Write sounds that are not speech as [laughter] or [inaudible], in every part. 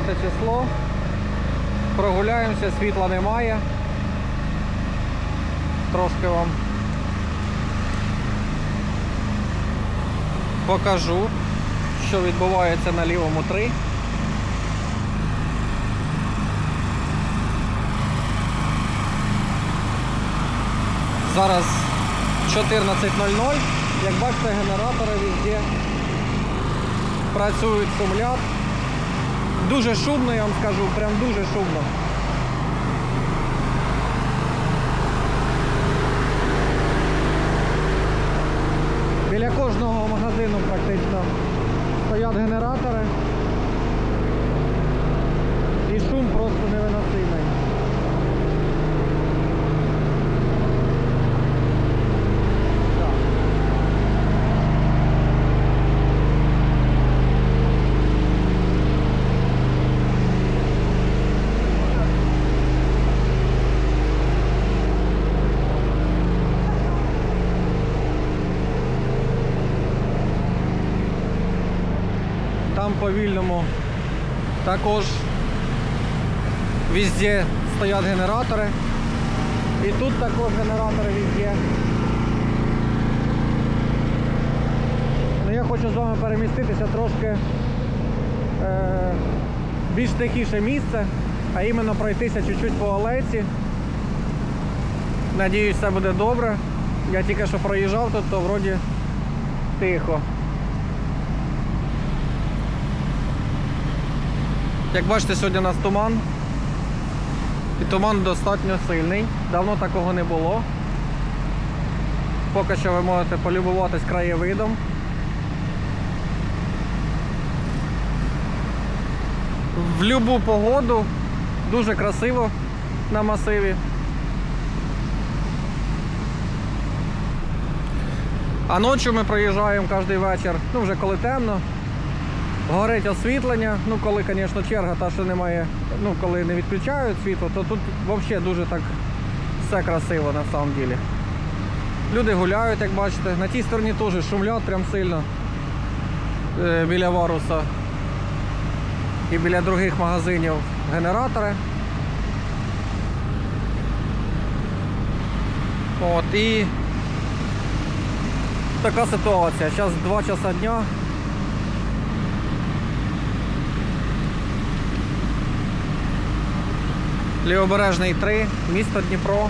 число. Прогуляємося, світла немає. Трошки вам покажу, що відбувається на лівому 3. Зараз 14.00. Як бачите, генератори везде працюють, шумлять. Дуже шумно, я вам скажу, прям дуже шумно. Біля кожного магазину практично стоять генератори. І шум просто невиносимий. Так. Там по вільному також везде стоять генератори. І тут також генератори везде. Ну, я хочу з вами переміститися трошки е, більш тихіше місце, а іменно пройтися чуть-чуть по алейці. Надіюсь, все буде добре. Я тільки що проїжджав тут, то вроді тихо. Як бачите, сьогодні у нас туман. І туман достатньо сильний. Давно такого не було. Поки що ви можете полюбуватись краєвидом. В будь-яку погоду дуже красиво на масиві. А ночі ми проїжджаємо кожен вечір, ну вже коли темно. Горить освітлення, ну коли, звісно, черга, та що немає, ну коли не відключають світло, то тут взагалі дуже так все красиво на самом ділі. Люди гуляють, як бачите. На тій стороні теж шумлять прям сильно е, біля варуса і біля других магазинів генератори. От і така ситуація. Зараз 2 часа дня. Лівобережний 3, місто Дніпро.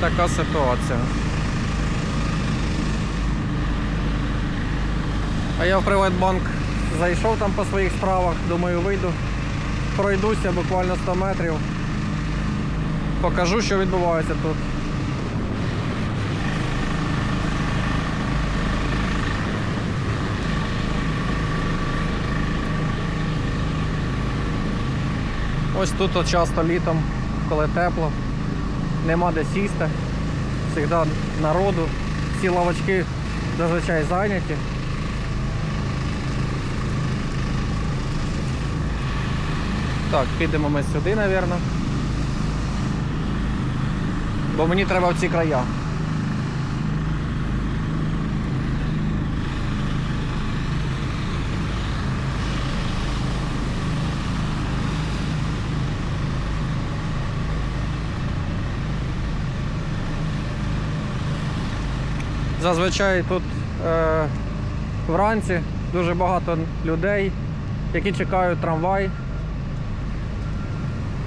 Така ситуація. А я в Приватбанк зайшов там по своїх справах, думаю, вийду, пройдуся буквально 100 метрів. Покажу, що відбувається тут. Ось тут часто літом, коли тепло, нема де сісти, завжди народу, всі лавочки зазвичай зайняті. Так, підемо ми сюди, мабуть. Бо мені треба в ці края. Зазвичай тут е, вранці дуже багато людей, які чекають трамвай,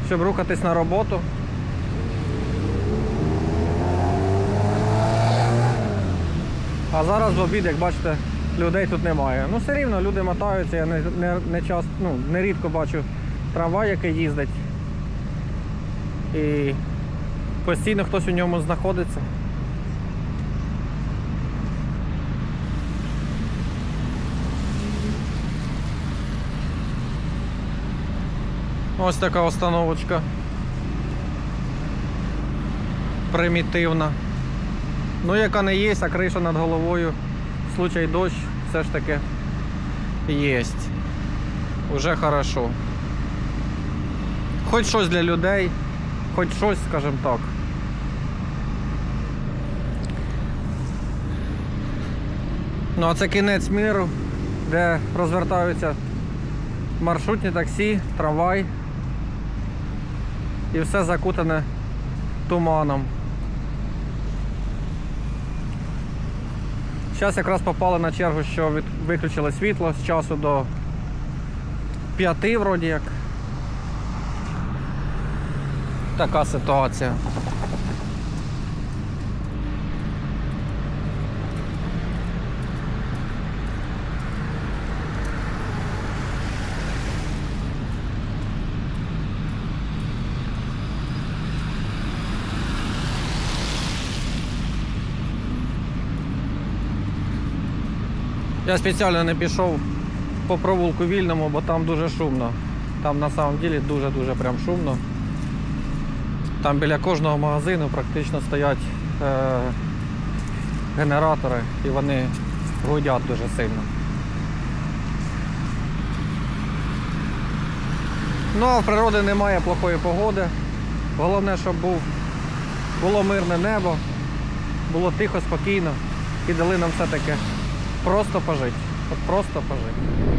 щоб рухатись на роботу. А зараз в обід, як бачите, людей тут немає. Ну все рівно люди мотаються, я не, не, не часто, ну, нерідко бачу трамвай, який їздить. І постійно хтось у ньому знаходиться. Ось така установочка. Примітивна. Ну, яка не є, а криша над головою. Случай дощ все ж таки є. Уже хорошо. Хоч щось для людей, хоч щось, скажімо так. Ну а це кінець міру, де розвертаються маршрутні таксі, трамвай. І все закутане туманом. Зараз якраз попали на чергу, що від... виключили світло з часу до 5 вроді як. Така ситуація. Я спеціально не пішов по провулку вільному, бо там дуже шумно. Там на самом деле дуже-дуже прям шумно. Там біля кожного магазину практично стоять е, генератори і вони гудять дуже сильно. Ну а в природи немає плохої погоди. Головне, щоб був, було мирне небо, було тихо, спокійно і дали нам все-таки просто пожить. От просто пожити.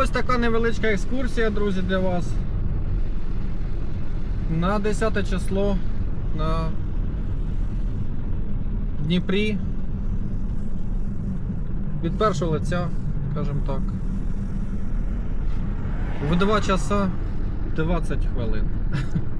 Ось така невеличка екскурсія, друзі, для вас. На 10 число на Дніпрі. Від першого лиця, скажімо так. В 2 часа 20 хвилин. [laughs]